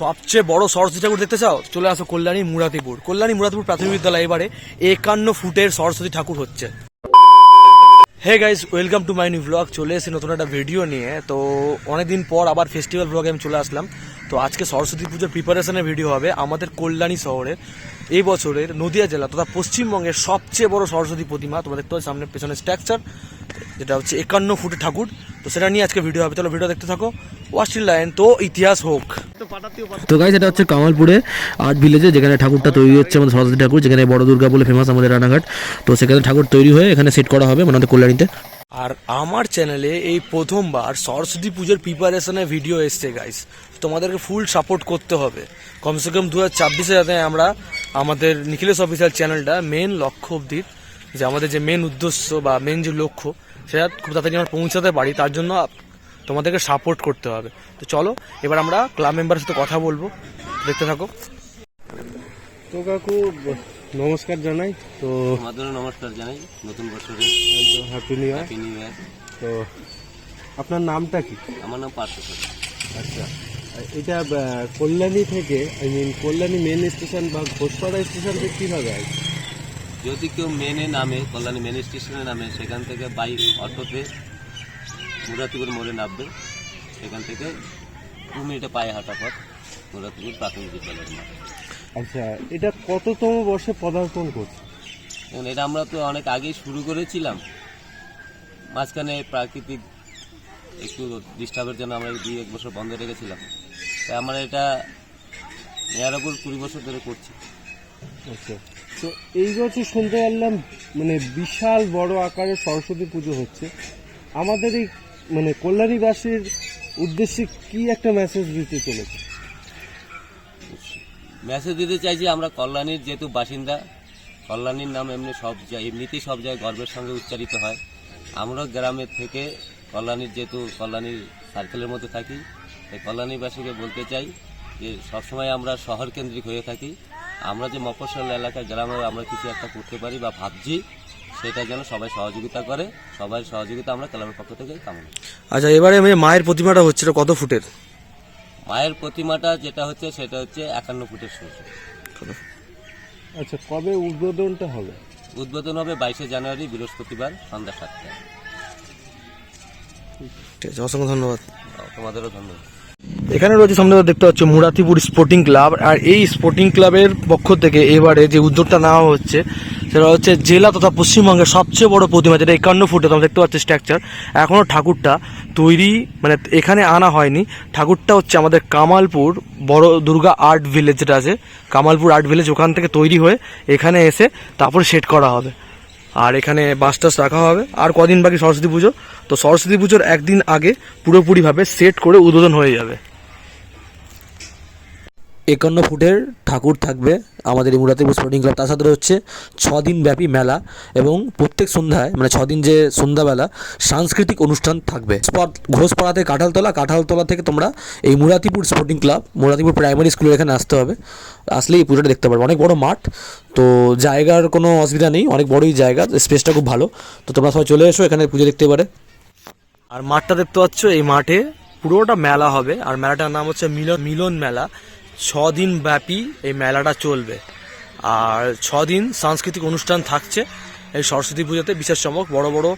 সবচেয়ে বড় সরস্বতী ঠাকুর দেখতে চাও? চলে আসো কল্যাণী মুরাতিপুর। কল্যাণী মুরাদিপুর প্রাথমিক বিদ্যালয় এবারে একান্ন ফুটের সরস্বতী ঠাকুর হচ্ছে। Hey guys welcome to my new blog. চলে এসেছি নতুন একটা ভিডিও নিয়ে। তো অনেকদিন পর আবার ফেস্টিভ্যাল ব্লগে আমি চলে আসলাম। তো আজকে সরস্বতী পুজোর প্রিপারেশনের ভিডিও হবে আমাদের কল্যাণী শহরের এই বছরের নদিয়া জেলা তথা পশ্চিমবঙ্গের সবচেয়ে বড় সরস্বতী প্রতিমা। তোমরা দেখতে সামনে পেছনে স্ট্রাকচার যেটা হচ্ছে একান্ন ফুটের ঠাকুর। তো সেটা নিয়ে আজকে ভিডিও হবে। চলো ভিডিও দেখতে থাকো। ওয়াস্টিল লাইন তো ইতিহাস হোক। তো গাইজ এটা হচ্ছে কামালপুরে আর্ট ভিলেজে যেখানে ঠাকুরটা তৈরি হচ্ছে আমাদের সরস্বতী ঠাকুর যেখানে বড় দুর্গা বলে ফেমাস আমাদের রানাঘাট। তো সেখানে ঠাকুর তৈরি হয়ে এখানে সেট করা হবে মানে আমাদের কল্যাণীতে। আর আমার চ্যানেলে এই প্রথমবার সরস্বতী পুজোর প্রিপারেশনে ভিডিও এসছে গাইস তোমাদেরকে ফুল সাপোর্ট করতে হবে। কমসে কম দু হাজার ছাব্বিশে যাতে আমরা আমাদের নিখিলেশ অফিসিয়াল চ্যানেলটা মেন লক্ষ্য অবধি যে আমাদের যে মেন উদ্দেশ্য বা মেন যে লক্ষ্য সেটা খুব তাড়াতাড়ি আমরা পৌঁছাতে পারি তার জন্য তোমাদেরকে সাপোর্ট করতে হবে। তো চলো এবার আমরা ক্লাব মেম্বারের সাথে কথা বলব। দেখতে থাকো। তো কাকু নমস্কার জানাই। তো তোমাদেরও নমস্কার জানাই। নতুন বছরের happy new year happy new year তো আপনার নামটা কি? আমার নাম পার্থ আচ্ছা। এটা কল্যাণী থেকে I mean Kalyani main station বা ঘোষপাড়া স্টেশন থেকে কীভাবে আসবে? যদি কেউ মেনে নামে কল্যাণী মেন স্টেশনে নামে সেখান থেকে বাইক অটোতে মুরাতিপুর মোড়ে নামবে। সেখান থেকে দু মিনিটে পায়ে হাঁটা পথ মুরাতিপুর প্রাথমিক বিদ্যালয়ের মাঠ। আচ্ছা এটা কততম বর্ষে পদার্পণ করছে? এটা আমরা তো অনেক আগেই শুরু করেছিলাম। মাঝখানে প্রাকৃতিক একটু ডিস্টার্বের জন্য আমরা দুই এক বছর বন্ধ রেখেছিলাম। তাই আমরা এটা মেয়ার উপর কুড়ি বছর ধরে করছি। আচ্ছা। তো এই বছর শুনতে পারলাম মানে বিশাল বড় আকারে সরস্বতী পুজো হচ্ছে। আমাদের এই মানে কল্যাণীবাসীর উদ্দেশ্যে কি একটা মেসেজ দিতে চলেছে? মেসেজ দিতে চাইছি, আমরা কল্যাণীর যেহেতু বাসিন্দা, কল্যাণীর নাম এমনি সব এমনিতেই সব জায়গায় গর্বের সঙ্গে উচ্চারিত হয়। আমরা গ্রামের থেকে কল্যাণীর যেহেতু কল্যাণীর সার্কেলের মধ্যে থাকি, তাই কল্যাণীবাসীকে বলতে চাই যে সবসময় আমরা শহর কেন্দ্রিক হয়ে থাকি। আমরা যে মফস্বল এলাকায় গ্রামে আমরা কিছু একটা করতে পারি বা ভাবছি সেটা যেন সবাই সহযোগিতা করে সবাই সহযোগিতা আমরা ক্লাবের পক্ষ থেকে কামনা আচ্ছা এবারে আমি মায়ের প্রতিমাটা হচ্ছে কত ফুটের? মায়ের প্রতিমাটা যেটা হচ্ছে সেটা হচ্ছে একান্ন ফুটের সূর্য। আচ্ছা কবে উদ্বোধনটা হবে? উদ্বোধন হবে বাইশে জানুয়ারি বৃহস্পতিবার সন্ধ্যা সাতটায়। ঠিক আছে অসংখ্য ধন্যবাদ। তোমাদেরও ধন্যবাদ। এখানে রয়েছে সামনে দেখতে পাচ্ছ মুরাতিপুর স্পোর্টিং ক্লাব, আর এই স্পোর্টিং ক্লাবের পক্ষ থেকে এবারে যে উদ্যোগটা নেওয়া হচ্ছে, সেটা হচ্ছে জেলা তথা পশ্চিমবঙ্গের সবচেয়ে বড় প্রতিমা, যেটা একান্ন ফুটে তোমরা দেখতে পাচ্ছ স্ট্রাকচার। এখনও ঠাকুরটা তৈরি মানে এখানে আনা হয়নি। ঠাকুরটা হচ্ছে আমাদের কামালপুর বড় দুর্গা আর্ট ভিলেজ যেটা আছে, কামালপুর আর্ট ভিলেজ, ওখান থেকে তৈরি হয়ে এখানে এসে তারপর সেট করা হবে। আর এখানে বাস টাস রাখা হবে। আর কদিন বাকি সরস্বতী পুজো। তো সরস্বতী পুজোর একদিন আগে পুরোপুরিভাবে সেট করে উদ্বোধন হয়ে যাবে। একান্ন ফুটের ঠাকুর থাকবে আমাদের এই মুরাতিপুর স্পোর্টিং ক্লাব তার সাথে হচ্ছে দিন ব্যাপী মেলা এবং প্রত্যেক সন্ধ্যায় মানে দিন যে সন্ধ্যাবেলা সাংস্কৃতিক অনুষ্ঠান থাকবে। স্পট ঘোষপাড়াতে কাঁঠালতলা কাঁঠালতলা থেকে তোমরা এই Muratipur sporting club Muratipur primary স্কুলের এখানে আসতে হবে। আসলেই এই পুজোটা দেখতে পারবে। অনেক বড় মাঠ, তো জায়গার কোনো অসুবিধা নেই, অনেক বড়ই জায়গা, স্পেসটা খুব ভালো। তো তোমরা সবাই চলে এসো, এখানে পুজো দেখতে পারে। আর মাঠটা দেখতে পাচ্ছ, এই মাঠে পুরোটা মেলা হবে। আর মেলাটার নাম হচ্ছে মিলন মিলন মেলা। দিন ব্যাপী এই মেলাটা চলবে। আর দিন সাংস্কৃতিক অনুষ্ঠান থাকছে এই সরস্বতী পুজোতে। বিশেষ চমক, বড় বড়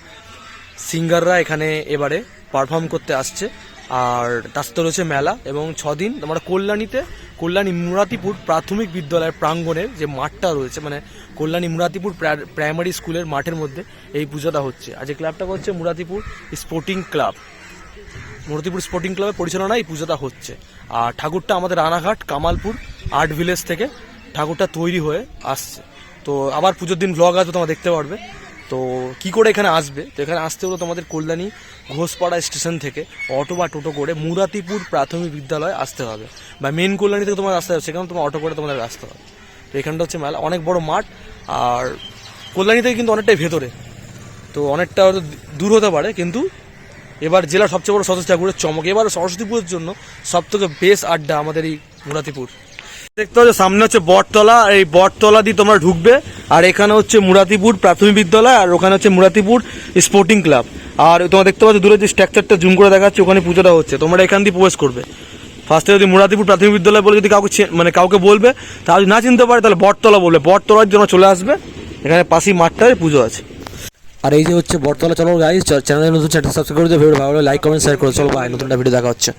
সিঙ্গাররা এখানে এবারে পারফর্ম করতে আসছে। আর তার সাথে রয়েছে মেলা এবং দিন আমরা কল্যাণীতে, কল্যাণী মুরাতিপুর প্রাথমিক বিদ্যালয়ের প্রাঙ্গণের যে মাঠটা রয়েছে মানে কল্যাণী মুরাতিপুর প্রা- প্রাইমারি স্কুলের মাঠের মধ্যে এই পুজোটা হচ্ছে। আর যে ক্লাবটা হচ্ছে Muratipur sporting club Muratipur sporting ক্লাবের পরিচালনায় এই পুজোটা হচ্ছে। আর ঠাকুরটা আমাদের রানাঘাট, কামালপুর, আর্ট ভিলেজ থেকে ঠাকুরটা তৈরি হয়ে আসছে। তো আবার পুজোর দিন ব্লগ আসবে, তোমরা দেখতে পারবে। তো কি করে এখানে আসবে? তো এখানে আসতে হলো তোমাদের কল্যাণী ঘোষপাড়া স্টেশন থেকে অটো বা টোটো করে মুরাতিপুর প্রাথমিক বিদ্যালয়ে আসতে হবে। বা মেন কল্যাণী থেকে তোমার আসতে হবে, সেখানে তোমার অটো করে তোমাদের আসতে হবে। তো এখানটা হচ্ছে মেলা, অনেক বড় মাঠ। আর কল্যাণী থেকে কিন্তু অনেকটাই ভেতরে। তো অনেকটা হয়তো দূর হতে পারে, কিন্তু এবার জেলার সবচেয়ে বড় সরস্বতী ঠাকুরের চমক। এবার সরস্বতী পুজোর জন্য সব থেকে বেশ আড্ডা আমাদের এই মুরাতিপুর দেখতে পাচ্ছ, সামনে হচ্ছে বটতলা, এই বটতলা দিয়ে তোমরা ঢুকবে, আর এখানে হচ্ছে মুরাতিপুর প্রাথমিক বিদ্যালয়, আর ওখানে হচ্ছে মুরাতিপুর স্পোর্টিং ক্লাব আর তোমরা দেখতে পাচ্ছ, দূরে যে স্ট্রাকচারটা জুম করে দেখাচ্ছে, ওখানে পুজোটা হচ্ছে। তোমরা এখান দিয়ে প্রবেশ করবে। ফার্স্টে যদি মুরাদিপুর প্রাথমিক বিদ্যালয় বলে যদি কাউকে মানে কাউকে বলবে, তা যদি না চিনতে পারে, তাহলে বটতলা বলবে। বটতলার জন্য চলে আসবে। এখানে পাশেই মাঠটায় পুজো আছে। আর এই যে হচ্ছে বটতলা, চলো গাইজ চ্যানেলে নতুন চ্যানেল সাবস্ক্রাইব করে দিও ভিডিও ভালো লাইক কমেন্ট শেয়ার করে। চলো ভাই নতুন ভিডিও দেখা হচ্ছে।